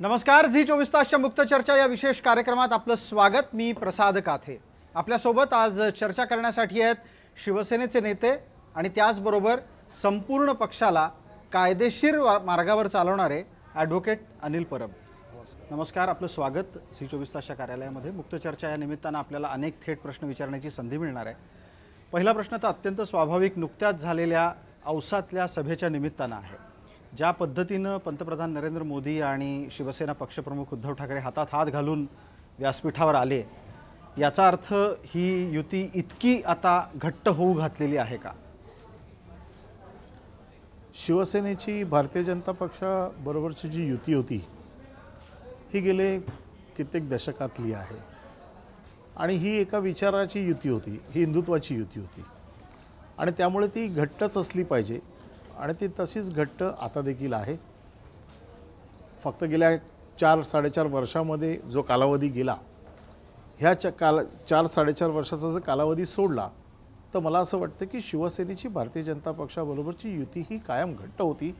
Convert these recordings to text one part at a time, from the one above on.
नमस्कार झी चोवीस तासच्या मुक्त चर्चा या विशेष कार्यक्रमात आपलं स्वागत. मी प्रसाद काथे. आपल्यासोबत आज चर्चा करण्यासाठी आहेत शिवसेनेचे नेते आणि त्याचबरोबर संपूर्ण पक्षाला कायदेशीर मार्गावर चालवणारे ॲडव्होकेट अनिल परब. नमस्कार आपलं स्वागत. झी चोवीस तासच्या कार्यालयामध्ये मुक्त चर्चा या निमित्तानं आपल्याला अनेक थेट प्रश्न विचारण्याची संधी मिळणार आहे. पहिला प्रश्न तर अत्यंत स्वाभाविक नुकत्याच झालेल्या औसातल्या सभेच्या निमित्तानं आहे. ज्या पद्धतीनं पंतप्रधान नरेंद्र मोदी आणि शिवसेना पक्षप्रमुख उद्धव ठाकरे हातात हात घालून व्यासपीठावर आले याचा अर्थ ही युती इतकी आता घट्ट होऊ घातलेली आहे का? शिवसेनेची भारतीय जनता पक्षाबरोबरची जी युती होती ही गेले कित्येक दशकातली आहे. आणि ही एका विचाराची युती होती ही हिंदुत्वाची युती होती. आणि त्यामुळे ती घट्टच असली पाहिजे. आणि ती तशीच घट्ट आता देखील आहे. फक्त गेल्या चार साडेचार वर्षामध्ये जो कालावधी गेला ह्या च काल चार साडेचार वर्षाचा जर कालावधी सोडला तर मला असं वाटतं की शिवसेनेची भारतीय जनता पक्षाबरोबरची युती ही कायम घट्ट होती.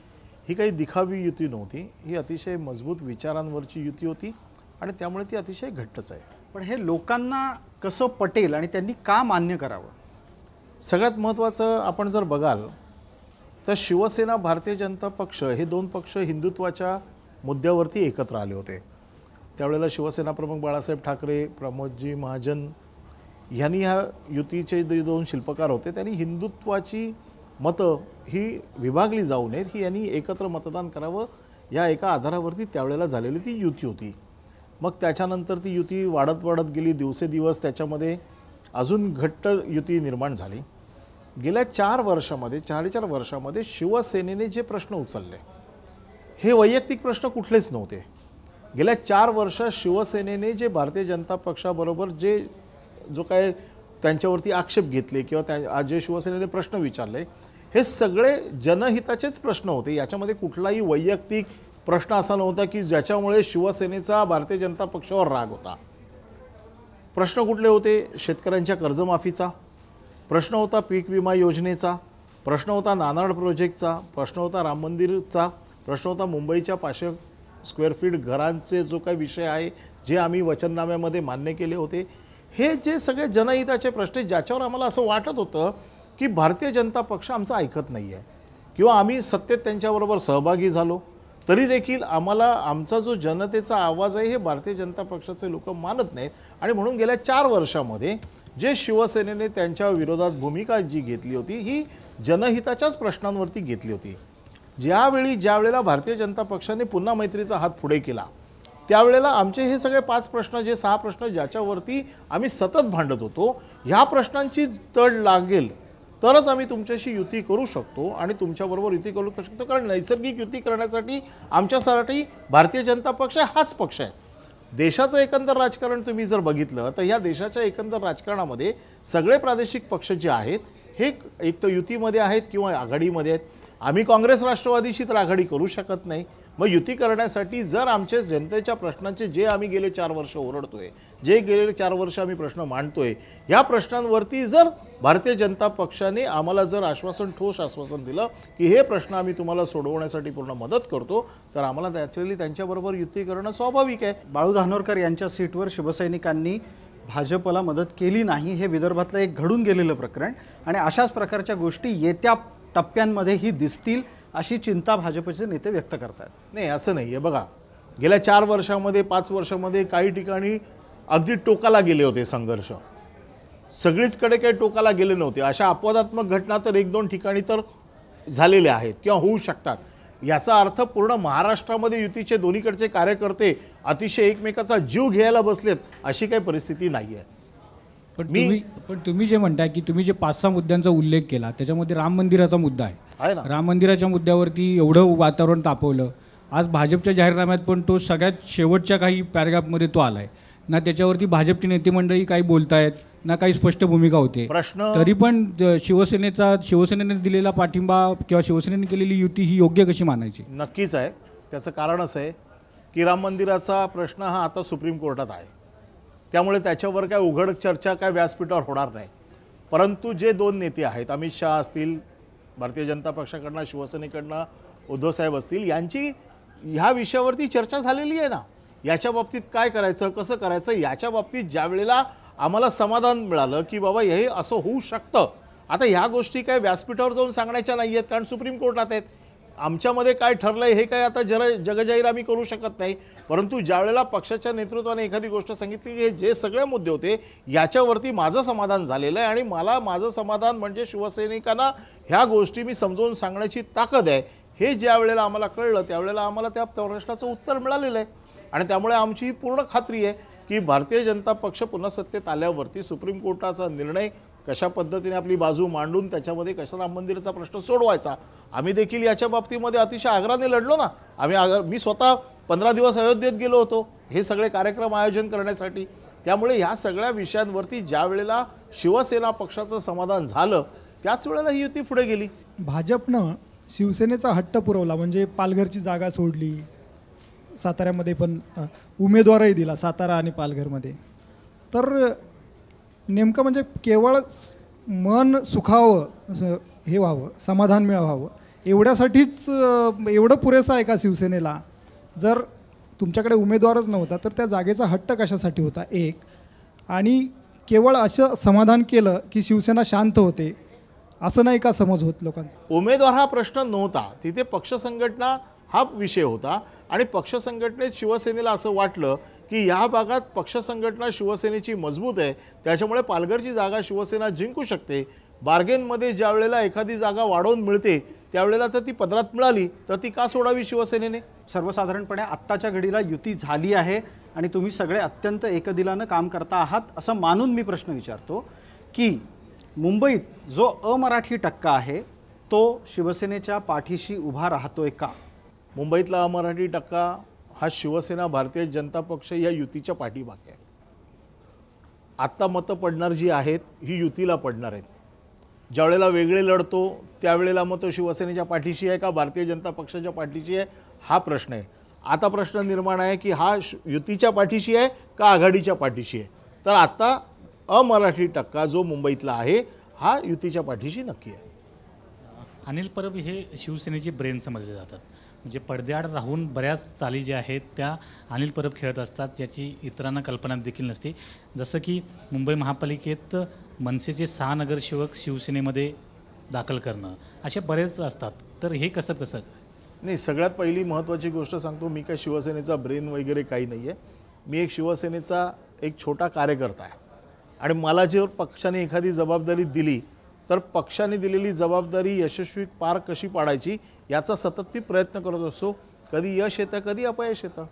ही काही दिखावी युती नव्हती. ही अतिशय मजबूत विचारांवरची युती होती आणि त्यामुळे ती अतिशय घट्टच आहे. पण हे लोकांना कसं पटेल आणि त्यांनी का मान्य करावं? सगळ्यात महत्त्वाचं आपण जर बघाल तर शिवसेना भारतीय जनता पक्ष हे दोन पक्ष हिंदुत्वाच्या मुद्द्यावरती एकत्र आले होते. त्यावेळेला शिवसेना प्रमुख बाळासाहेब ठाकरे प्रमोदजी महाजन यांनी ह्या युतीचे जे दोन शिल्पकार होते त्यांनी हिंदुत्वाची मतं ही विभागली जाऊ नयेत ही यांनी एकत्र मतदान करावं या एका आधारावरती त्यावेळेला झालेली ती युती होती. मग त्याच्यानंतर ती युती वाढत वाढत गेली दिवसेदिवस त्याच्यामध्ये अजून घट्ट युती निर्माण झाली. गेल्या चार वर्षामध्ये चार वर्षामध्ये शिवसेनेने जे प्रश्न उचलले हे वैयक्तिक प्रश्न कुठलेच नव्हते. गेल्या चार वर्षात शिवसेनेने जे भारतीय जनता पक्षाबरोबर जे जो काय त्यांच्यावरती आक्षेप घेतले किंवा त्या आज जे शिवसेनेने प्रश्न विचारले हे सगळे जनहिताचेच प्रश्न होते. याच्यामध्ये कुठलाही वैयक्तिक प्रश्न असा नव्हता की ज्याच्यामुळे शिवसेनेचा भारतीय जनता पक्षावर राग होता. प्रश्न कुठले होते? शेतकऱ्यांच्या कर्जमाफीचा. प्रश्न होता पीक विमा योजनेचा प्रश्न होता नानाड प्रोजेक्टचा प्रश्न होता राम मंदिरचा प्रश्न होता मुंबईच्या पाचशे स्क्वेअर फीट घरांचे जो काही विषय आहे जे आम्ही वचननाम्यामध्ये मान्य केले होते हे जे सगळे जनहिताचे प्रश्न ज्याच्यावर आम्हाला असं वाटत होतं की भारतीय जनता पक्ष आमचं ऐकत नाही आहे. किंवा आम्ही सत्तेत त्यांच्याबरोबर सहभागी झालो तरी देखील आम्हाला आमचा जो जनतेचा आवाज आहे हे भारतीय जनता पक्षाचे लोक मानत नाहीत. आणि म्हणून गेल्या चार वर्षामध्ये जे शिवसेनेने त्यांच्या विरोधात भूमिका जी घेतली होती ही जनहिताच्याच प्रश्नांवरती घेतली होती. ज्यावेळी ज्यावेळेला भारतीय जनता पक्षाने पुन्हा मैत्रीचा हात पुढे केला त्यावेळेला आमचे हे सगळे पाच प्रश्न जे सहा प्रश्न ज्याच्यावरती आम्ही सतत भांडत होतो ह्या प्रश्नांची तड लागेल तरच आम्ही तुमच्याशी युती करू शकतो आणि तुमच्याबरोबर युती करू शकतो. कारण नैसर्गिक युती करण्यासाठी आमच्यासाठी भारतीय जनता पक्ष हाच पक्ष आहे. देशाचं एकंदर राजकारण तुम्ही जर बघितलं तर ह्या देशाच्या एकंदर राजकारणामध्ये सगळे प्रादेशिक पक्ष जे आहेत हे एक तर युतीमध्ये आहेत किंवा आघाडीमध्ये आहेत. आम्ही काँग्रेस राष्ट्रवादीशी तर आघाडी करू शकत नाही. मग युती करण्यासाठी जर आमच्या जनतेच्या प्रश्नांचे जे आम्ही गेले चार वर्ष ओरडतोय जे गेले चार वर्ष आम्ही प्रश्न मांडतोय या प्रश्नांवरती जर भारतीय जनता पक्षाने आम्हाला जर आश्वासन ठोस आश्वासन दिलं की हे प्रश्न आम्ही तुम्हाला सोडवण्यासाठी पूर्ण मदत करतो तर आम्हाला नॅचरली त्यांच्याबरोबर युती करणं स्वाभाविक आहे. बाळू धानोरकर यांच्या सीटवर शिवसैनिकांनी भाजपला मदत केली नाही हे विदर्भातलं एक घडून गेलेलं प्रकरण. आणि अशाच प्रकारच्या गोष्टी येत्या टप्प्यांमध्येही दिसतील. अशी चिंता भाजपचे नेते व्यक्त करतात नाही असं नाही. आहे बघा गेल्या चार वर्षामध्ये पाच वर्षामध्ये काही ठिकाणी अगदी टोकाला गेले होते संघर्ष. सगळीचकडे काही टोकाला गेले नव्हते. अशा अपवादात्मक घटना तर एक दोन ठिकाणी तर झालेल्या आहेत किंवा होऊ शकतात. याचा अर्थ पूर्ण महाराष्ट्रामध्ये युतीचे दोन्हीकडचे कार्यकर्ते अतिशय एकमेकाचा जीव घ्यायला बसलेत अशी काही परिस्थिती नाही आहे पण तुम्ही पण तुम्ही जे म्हणताय की तुम्ही जे पाच सहा मुद्द्यांचा उल्लेख केला त्याच्यामध्ये राम मंदिराचा मुद्दा आहे. आहे ना. राम मंदिराच्या मुद्द्यावरती एवढं वातावरण तापवलं आज भाजपच्या जाहीरनाम्यात पण तो सगळ्यात शेवटच्या काही पॅरेग्राफमध्ये तो आलाय. ना त्याच्यावरती भाजपची नेते मंडळी काही बोलतायत ना काही स्पष्ट भूमिका होते. प्रश्न तरी पण शिवसेनेचा शिवसेनेने दिलेला पाठिंबा किंवा शिवसेनेने केलेली युती ही योग्य कशी मानायची? नक्कीच आहे. त्याचं कारण असं आहे की राम मंदिराचा प्रश्न हा आता सुप्रीम कोर्टात आहे. त्यामुळे त्याच्यावर काय उघड चर्चा काय व्यासपीठावर होणार नाही. परंतु जे दोन नेते आहेत अमित शहा असतील भारतीय जनता पक्षाकडनं शिवसेनेकडनं उद्धवसाहेब असतील यांची ह्या विषयावरती चर्चा झालेली आहे ना? याच्या बाबतीत काय करायचं कसं करायचं याच्या बाबतीत ज्या वेळेला आम्हाला समाधान मिळालं की बाबा हे असं होऊ शकतं. आता ह्या गोष्टी काय व्यासपीठावर जाऊन सांगण्याच्या नाही आहेत कारण सुप्रीम कोर्टात आहेत. आमच्यामध्ये काय ठरलंय हे काय आता जर जगजाहीर आम्ही करू शकत नाही. परंतु ज्यावेळेला पक्षाच्या नेतृत्वाने एखादी गोष्ट सांगितली की हे जे सगळे मुद्दे होते याच्यावरती माझं समाधान झालेलं आहे आणि मला माझं समाधान म्हणजे शिवसैनिकांना ह्या गोष्टी मी समजावून सांगण्याची ताकद आहे. हे ज्या वेळेला आम्हाला कळलं त्यावेळेला आम्हाला त्या प्रश्नाचं उत्तर मिळालेलं आहे. आणि त्यामुळे आमची ही पूर्ण खात्री आहे की भारतीय जनता पक्ष पुन्हा सत्तेत आल्यावरती सुप्रीम कोर्टाचा निर्णय कशा पद्धतीने आपली बाजू मांडून त्याच्यामध्ये कशा राम मंदिराचा प्रश्न सोडवायचा? आम्ही देखील याच्या बाबतीमध्ये अतिशय आग्रहाने लढलो ना. आम्ही आग्र मी स्वतः पंधरा दिवस अयोध्येत गेलो होतो. हे सगळे कार्यक्रम आयोजन करण्यासाठी. त्यामुळे ह्या सगळ्या विषयांवरती ज्या वेळेला शिवसेना पक्षाचं समाधान झालं त्याच वेळेला ही युती पुढे गेली. भाजपनं शिवसेनेचा हट्ट पुरवला म्हणजे पालघरची जागा सोडली. साताऱ्यामध्ये पण उमेदवारही दिला सातारा आणि पालघरमध्ये. तर नेमकं म्हणजे केवळ मन सुखावं असं हे व्हावं समाधान मिळवावं एवढ्यासाठीच एवढं पुरेसं आहे का शिवसेनेला? जर तुमच्याकडे उमेदवारच नव्हता तर त्या जागेचा हट्ट कशासाठी होता? एक. आणि केवळ असं समाधान केलं की शिवसेना शांत होते असं नाही का समज होत लोकांचा? उमेदवार हा प्रश्न नव्हता तिथे पक्ष संघटना हा विषय होता. आणि पक्ष संघटनेत शिवसेनेला असं वाटलं की या भागात पक्ष संघटना शिवसेनेची मजबूत आहे. त्याच्यामुळे पालघरची जागा शिवसेना जिंकू शकते. बार्गेनमध्ये ज्या वेळेला एखादी जागा वाढवून मिळते त्यावेळेला तर ती पदरात मिळाली तर ती का सोडावी शिवसेनेने? सर्वसाधारणपणे आत्ताच्या घडीला युती झाली आहे आणि तुम्ही सगळे अत्यंत एकदिलानं काम करता आहात असं मानून मी प्रश्न विचारतो की मुंबईत जो अमराठी टक्का आहे तो शिवसेनेच्या पाठीशी उभा राहतोय का? मुंबईतला मराठी टक्का हा शिवसेना भारतीय जनता पक्ष या युतीच्या पाठीमागे आहे. आत्ता मतं पडणार जी आहेत ही युतीला पडणार आहेत. ज्यावेळेला वेगळे लढतो त्यावेळेला मग तो शिवसेनेच्या पाठीशी आहे का भारतीय जनता पक्षाच्या पाठीशी आहे? हा प्रश्न आहे. आता प्रश्न निर्माण आहे की हा श- युतीच्या पाठीशी आहे का आघाडीच्या पाठीशी आहे? तर आता अमराठी टक्का जो मुंबईतला आहे हा युतीच्या पाठीशी नक्की आहे. अनिल परब हे शिवसेनेचे ब्रेन समजले जातात. म्हणजे पडद्याआड राहून बऱ्याच चाली ज्या आहेत त्या अनिल परब खेळत असतात याची इतरांना कल्पना देखील नसते. जसं की मुंबई महापालिकेत मनसेचे सहा नगरसेवक शिवसेनेमध्ये दाखल करणं असे बरेच असतात. तर हे कसं कसं? नाही सगळ्यात पहिली महत्त्वाची गोष्ट सांगतो मी काय शिवसेनेचा ब्रेन वगैरे काही नाही आहे मी एक शिवसेनेचा एक छोटा कार्यकर्ता आहे. आणि मला जर पक्षाने एखादी जबाबदारी दिली तर पक्षाने दिलेली जबाबदारी यशस्वी पार कशी पाडायची याचा सतत मी प्रयत्न करत असतो. कधी यश येतं कधी अपयश येतं.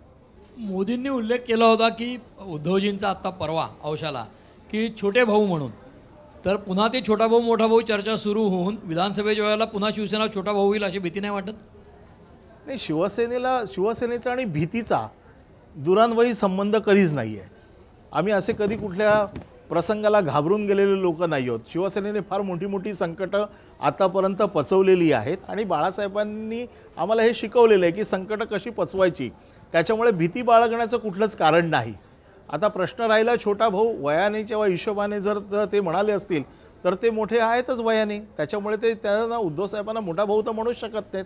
मोदींनी उल्लेख केला होता की उद्धवजींचा आत्ता परवा औशाला की छोटे भाऊ म्हणून. तर पुन्हा ते छोटा भाऊ मोठा भाऊ चर्चा सुरू होऊन विधानसभेच्या वेळेला पुन्हा शिवसेना छोटा भाऊ होईल अशी भीती नाही वाटत? नाही शिवसेनेला शिवसेनेचा आणि भीतीचा दुरान्वयी संबंध कधीच नाही आहे आम्ही असे कधी कुठल्या प्रसंगाला घाबरून गेलेले लोक नाही आहेत शिवसेनेने फार मोठी मोठी संकटं आतापर्यंत पचवलेली आहेत आणि बाळासाहेबांनी आम्हाला हे शिकवलेलं आहे की संकटं कशी पचवायची? त्याच्यामुळे भीती बाळगण्याचं कुठलंच कारण नाही. आता प्रश्न राहिला छोटा भाऊ वयाने किंवा हिशोबाने जर जर ते म्हणाले असतील तर ते मोठे आहेतच वयाने. त्याच्यामुळे ते त्यांना उद्धवसाहेबांना मोठा भाऊ तर म्हणूच शकत नाहीत.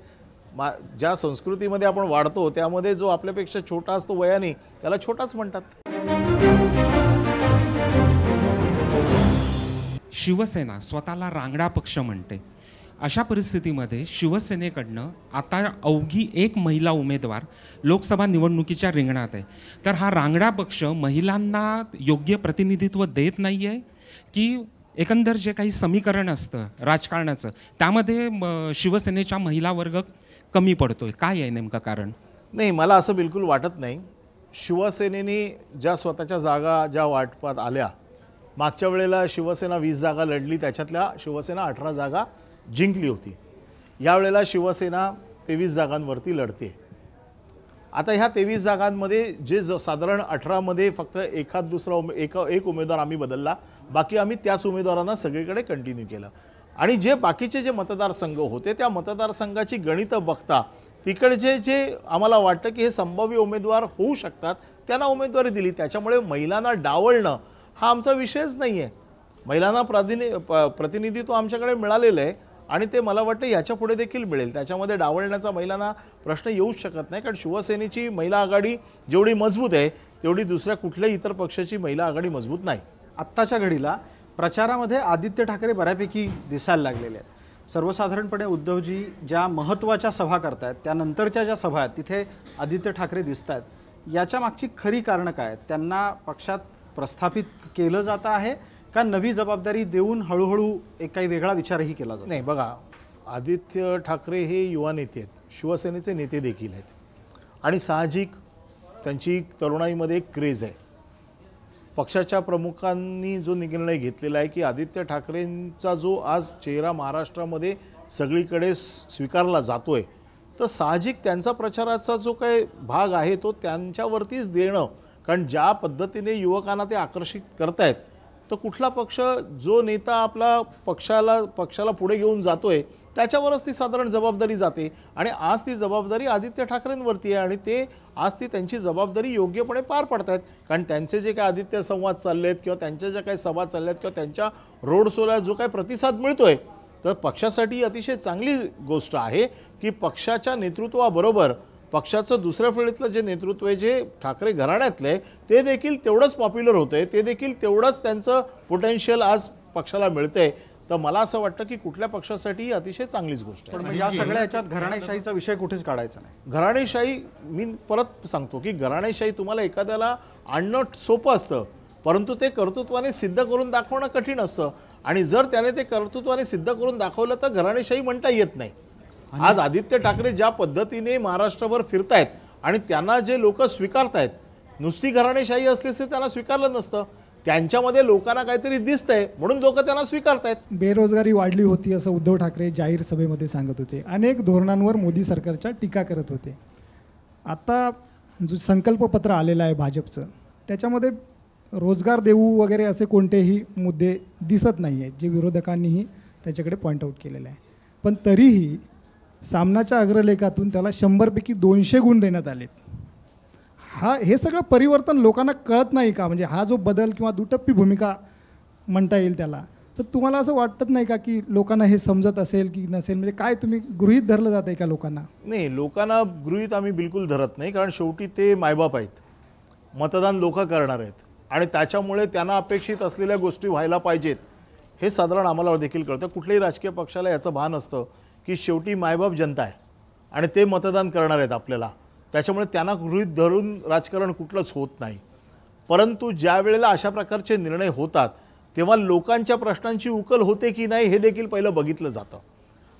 मा ज्या संस्कृतीमध्ये आपण वाढतो त्यामध्ये जो आपल्यापेक्षा छोटा असतो वयाने त्याला छोटाच म्हणतात. शिवसेना स्वतःला रांगडा पक्ष म्हणते. अशा परिस्थितीमध्ये शिवसेनेकडनं आता अवघी एक महिला उमेदवार लोकसभा निवडणुकीच्या रिंगणात आहे. तर हा रांगडा पक्ष महिलांना योग्य प्रतिनिधित्व देत नाही आहे की एकंदर जे काही समीकरण असतं राजकारणाचं त्यामध्ये म, शिवसेनेच्या महिला वर्ग कमी पडतो आहे काय आहे नेमकं कारण? नाही मला असं बिलकुल वाटत नाही. शिवसेनेने ज्या स्वतःच्या जागा ज्या वाटपात आल्या मागच्या वेळेला शिवसेना वीस जागा लढली त्याच्यातल्या शिवसेना अठरा जागा जिंकली होती. यावेळेला शिवसेना तेवीस जागांवरती लढते. आता ह्या तेवीस जागांमध्ये जे ज साधारण अठरामध्ये फक्त एखाद दुसरा उमे एक एक उमेदवार आम्ही बदलला बाकी आम्ही त्याच उमेदवारांना सगळीकडे कंटिन्यू केलं. आणि जे बाकीचे जे मतदारसंघ होते त्या मतदारसंघाची गणितं बघता तिकडचे जे आम्हाला वाटतं की हे संभाव्य उमेदवार होऊ शकतात त्यांना उमेदवारी दिली. त्याच्यामुळे महिलांना डावलणं हा आमचा विषयच नाही आहे महिलांना प्राधिनि प प्रतिनिधित्व आमच्याकडे मिळालेलं आहे आणि ते मला वाटतं याच्यापुढे देखील मिळेल. त्याच्यामध्ये डावलण्याचा महिलांना प्रश्न येऊच शकत नाही कारण शिवसेनेची महिला आघाडी जेवढी मजबूत आहे तेवढी दुसऱ्या कुठल्याही इतर पक्षाची महिला आघाडी मजबूत नाही. आत्ताच्या घडीला प्रचारामध्ये आदित्य ठाकरे बऱ्यापैकी दिसायला लागलेले आहेत. सर्वसाधारणपणे उद्धवजी ज्या महत्त्वाच्या सभा करतायत त्यानंतरच्या ज्या सभा आहेत तिथे आदित्य ठाकरे दिसत आहेत याच्या मागची खरी कारणं काय आहेत? त्यांना पक्षात प्रस्थापित केलं जातं आहे का नवी जबाबदारी देऊन हळूहळू एक काही वेगळा विचारही केला जातो? नाही बघा आदित्य ठाकरे हे युवा नेते आहेत. शिवसेनेचे नेते देखील आहेत. आणि साहजिक त्यांची तरुणाईमध्ये एक क्रेज आहे. पक्षाच्या प्रमुखांनी जो निर्णय घेतलेला आहे की आदित्य ठाकरेंचा जो आज चेहरा महाराष्ट्रामध्ये सगळीकडे स्वीकारला स्वीकारला आहे तर साहजिक त्यांचा प्रचाराचा जो काही भाग आहे तो त्यांच्यावरतीच देणं कारण ज्या पद्धतीने युवकांना ते आकर्षित करतायत तर कुठला पक्ष जो नेता आपला पक्षाला पक्षाला पुढे घेऊन जातोय त्याच्यावरच ती साधारण जबाबदारी जाते. आणि आज ती जबाबदारी आदित्य ठाकरेंवरती आहे आणि ते आज ती त्यांची जबाबदारी योग्यपणे पार पडतायत. कारण त्यांचे जे काही आदित्य संवाद चालले आहेत किंवा त्यांच्या ज्या काही सभा चालल्या आहेत किंवा त्यांच्या रोड शोला जो काही प्रतिसाद मिळतोय तर पक्षासाठी अतिशय चांगली गोष्ट आहे की पक्षाच्या नेतृत्वाबरोबर पक्षाचं दुसऱ्या पिढीतलं जे नेतृत्व आहे जे ठाकरे घराण्यातलं आहे ते देखील तेवढंच पॉप्युलर होतं आहे ते देखील तेवढंच त्यांचं पोटेन्शियल आज पक्षाला मिळतंय. तर मला असं वाटतं की कुठल्या पक्षासाठी ही अतिशय चांगलीच गोष्ट आहे. पण या सगळ्या याच्यात घराणेशाहीचा विषय कुठेच काढायचा नाही. घराणेशाही मी परत सांगतो की घराणेशाही तुम्हाला एखाद्याला आणणं सोपं असतं परंतु ते कर्तृत्वाने सिद्ध करून दाखवणं कठीण असतं. आणि जर त्याने ते कर्तृत्वाने सिद्ध करून दाखवलं तर घराणेशाही म्हणता येत नाही. आज आदित्य ठाकरे ज्या पद्धतीने महाराष्ट्रभर फिरतायत आणि त्यांना जे लोक स्वीकारतायत नुसती घराणेशाही असल्यास त्यांना स्वीकारलं नसतं. त्यांच्यामध्ये लोकांना काहीतरी दिसतंय म्हणून लोक त्यांना स्वीकारतायत. बेरोजगारी वाढली होती असं उद्धव ठाकरे जाहीर सभेमध्ये सांगत होते. अनेक धोरणांवर मोदी सरकारच्या टीका करत होते. आता जो संकल्पपत्र आलेलं आहे भाजपचं त्याच्यामध्ये रोजगार देऊ वगैरे असे कोणतेही मुद्दे दिसत नाही आहेत जे विरोधकांनीही त्याच्याकडे पॉईंट आऊट केलेलं आहे. पण तरीही सामनाच्या अग्रलेखातून त्याला शंभरपैकी दोनशे गुण देण्यात आलेत हा हे सगळं परिवर्तन लोकांना कळत नाही का? म्हणजे हा जो बदल किंवा दुटप्पी भूमिका म्हणता येईल त्याला. तर तुम्हाला असं वाटत नाही का की लोकांना हे समजत असेल की नसेल? म्हणजे काय तुम्ही गृहीत धरलं जात आहे का लोकांना? नाही लोकांना गृहीत आम्ही बिलकुल धरत नाही कारण शेवटी ते मायबाप आहेत. मतदान लोक करणार आहेत. आणि त्याच्यामुळे त्यांना अपेक्षित असलेल्या गोष्टी व्हायला पाहिजेत. हे साधारण आम्हाला देखील कळतं. कुठल्याही राजकीय पक्षाला याचं भान असतं. की शेवटी मायबाप जनता आहे. आणि ते मतदान करणार आहेत आपल्याला. त्याच्यामुळे त्यांना गृहीत धरून राजकारण कुठलंच होत नाही. परंतु ज्या वेळेला अशा प्रकारचे निर्णय होतात तेव्हा लोकांच्या प्रश्नांची उकल होते की नाही हे देखील पहिलं बघितलं जातं.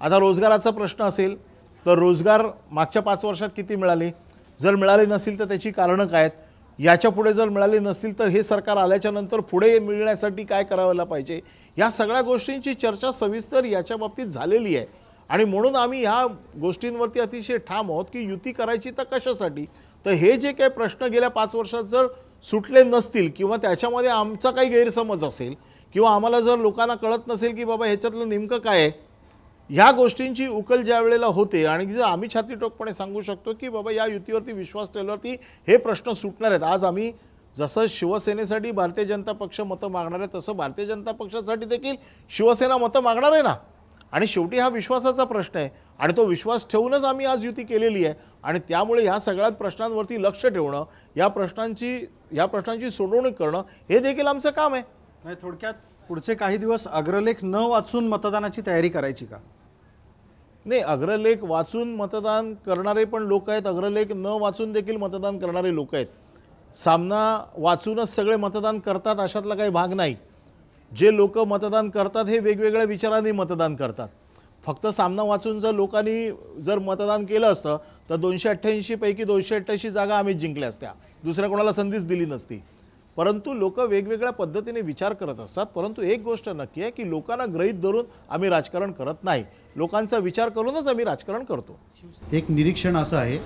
आता रोजगाराचा प्रश्न असेल तर रोजगार मागच्या पाच वर्षात किती मिळाले? जर मिळाले नसतील तर त्याची कारणं काय आहेत? याच्यापुढे जर मिळाले नसतील तर हे सरकार आल्याच्यानंतर पुढे मिळण्यासाठी काय करायला पाहिजे? या सगळ्या गोष्टींची चर्चा सविस्तर याच्या बाबतीत झालेली आहे. आणि म्हणून आम्ही ह्या गोष्टींवरती अतिशय ठाम आहोत की युती करायची तर कशासाठी? तर हे जे काही प्रश्न गेल्या पाच वर्षात जर सुटले नसतील किंवा त्याच्यामध्ये आमचा काही गैरसमज असेल किंवा आम्हाला जर लोकांना कळत नसेल की बाबा ह्याच्यातलं नेमकं काय आहे ह्या गोष्टींची उकल ज्या वेळेला होते आणि जर आम्ही छातीटोकपणे सांगू शकतो की बाबा या युतीवरती विश्वास ठेवल्यावरती हे प्रश्न सुटणार आहेत. आज आम्ही जसं शिवसेनेसाठी भारतीय जनता पक्ष मतं मागणार आहे तसं भारतीय जनता पक्षासाठी देखील शिवसेना मतं मागणार आहे ना? आणि शेवटी हा विश्वासाचा प्रश्न आहे. आणि तो विश्वास ठेवूनच आम्ही आज युती केलेली आहे. आणि त्यामुळे ह्या सगळ्या प्रश्नांवरती लक्ष ठेवणं या प्रश्नांची या प्रश्नांची सोडवणूक करणं हे देखील आमचं काम आहे. थोडक्यात पुढचे काही दिवस अग्रलेख न वाचून मतदानाची तयारी करायची का? नाही अग्रलेख वाचून मतदान करणारे पण लोक आहेत. अग्रलेख न वाचून देखील मतदान करणारे लोक आहेत. सामना वाचूनच सगळे मतदान करतात अशातला काही भाग नाही. जे लोक मतदान करतात हे वेगवेगळ्या विचारांनी मतदान करतात. फक्त सामना वाचून जर लोकांनी जर मतदान केलं असतं तर दोनशे अठ्ठ्याऐंशीपैकी दोनशे अठ्ठ्याऐंशी जागा आम्ही जिंकल्या असत्या. दुसऱ्या कोणाला संधीच दिली नसती. परंतु लोक वेगवेगळ्या पद्धतीने विचार करत असतात. परंतु एक गोष्ट नक्की आहे की लोकांना गृहीत धरून आम्ही राजकारण करत नाही. लोकांचा विचार करूनच आम्ही राजकारण करतो. एक निरीक्षण असं आहे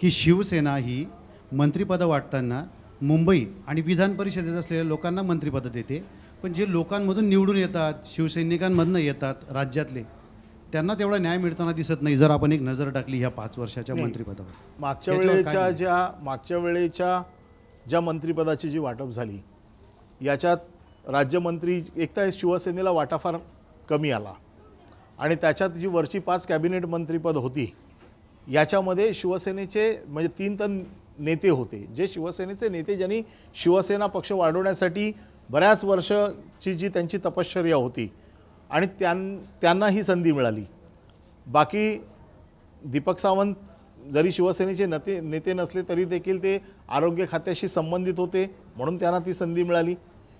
की शिवसेना ही मंत्रिपदं वाटताना मुंबई आणि विधान परिषदेत असलेल्या लोकांना मंत्रिपदं देते. पण जे लोकांमधून निवडून येतात शिवसैनिकांमधनं येतात राज्यातले त्यांना तेवढा न्याय मिळताना दिसत नाही जर आपण एक नजर टाकली ह्या पाच वर्षाच्या मंत्रिपदावर. मागच्या वेळेच्या? ज्या मागच्या वेळेच्या ज्या मंत्रिपदाची जी वाटप झाली याच्यात राज्यमंत्री एक तर शिवसेनेला वाटा फार कमी आला. आणि त्याच्यात जी वरची पाच कॅबिनेट मंत्रीपद होती याच्यामध्ये शिवसेनेचे म्हणजे तीन तन नेते होते. जे शिवसेनेचे नेते ज्यांनी शिवसेना पक्ष वाढवण्यासाठी बऱ्याच वर्षची जी त्यांची तपश्चर्या होती आणि त्यां त्यांना ही संधी मिळाली. बाकी दीपक सावंत जरी शिवसेनेचे नेते नेते नसले तरी देखील ते आरोग्य खात्याशी संबंधित होते म्हणून त्यांना ती संधी मिळाली.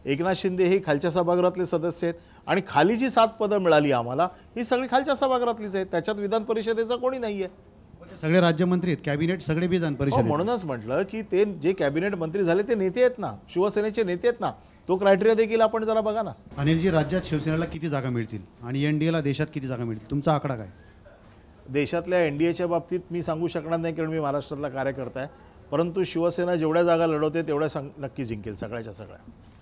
एकनाथ शिंदे हे खालच्या सभागृहातले सदस्य आहेत आणि खाली जी सात पदं मिळाली आम्हाला ही सगळी खालच्या सभागृहातलीच आहेत. त्याच्यात विधान परिषदेचा कोणी नाही आहे सगळे राज्यमंत्री आहेत कॅबिनेट सगळे विधान हो, परिषद म्हणूनच म्हटलं की ते जे कॅबिनेट मंत्री झाले ते नेते आहेत ना. शिवसेनेचे नेते आहेत ना. तो क्रायटेरिया देखील आपण जरा बघा ना. अनिलजी राज्यात शिवसेनेला किती जागा मिळतील? आणि एन डी एला देशात किती जागा मिळतील? तुमचा आकडा काय? देशातल्या एन डी एच्या बाबतीत मी सांगू शकणार नाही कारण मी महाराष्ट्रातला कार्यकर्ता आहे. परंतु शिवसेना जेवढ्या जागा लढवते तेवढ्या सांग नक्की जिंकेल सगळ्याच्या सगळ्या.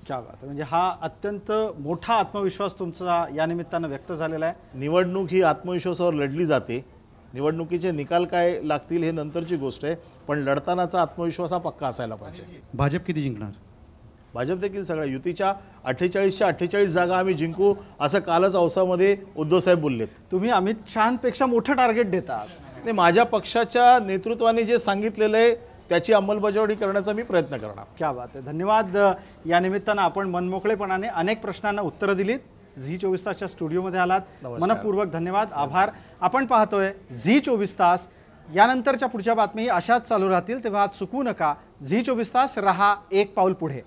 क्या बात आहे. म्हणजे हा अत्यंत मोठा आत्मविश्वास तुमचा या निमित्तानं व्यक्त झालेला आहे. निवडणूक ही आत्मविश्वासावर लढली जाते. निवडणुकीचे निकाल काय लागतील हे नंतरची गोष्ट आहे पण लढतानाचा आत्मविश्वास हा पक्का असायला पाहिजे. भाजप किती जिंकणार? भाजप देखील सगळ्या युतीच्या अठ्ठेचाळीसच्या अठ्ठेचाळीस जागा आम्ही जिंकू असं कालच औसामध्ये उद्धवसाहेब बोललेत. तुम्ही अमित शहापेक्षा मोठं टार्गेट देतात. नाही माझ्या पक्षाच्या नेतृत्वाने जे सांगितलेलं आहे त्याची अंमलबजावणी करण्याचा मी प्रयत्न करणार. क्या बात आहे. धन्यवाद. या निमित्तानं आपण मनमोकळेपणाने अनेक प्रश्नांना उत्तरं दिलीत. झी चोवीस तासच्या स्टुडिओमध्ये आलात. मनपूर्वक धन्यवाद आभार. आपण पाहतोय झी चोवीस तास. यानंतरच्या पुढच्या बातमी अशाच चालू राहतील तेव्हा चुकू नका. झी चोवीस तास रहा एक पाऊल पुढे.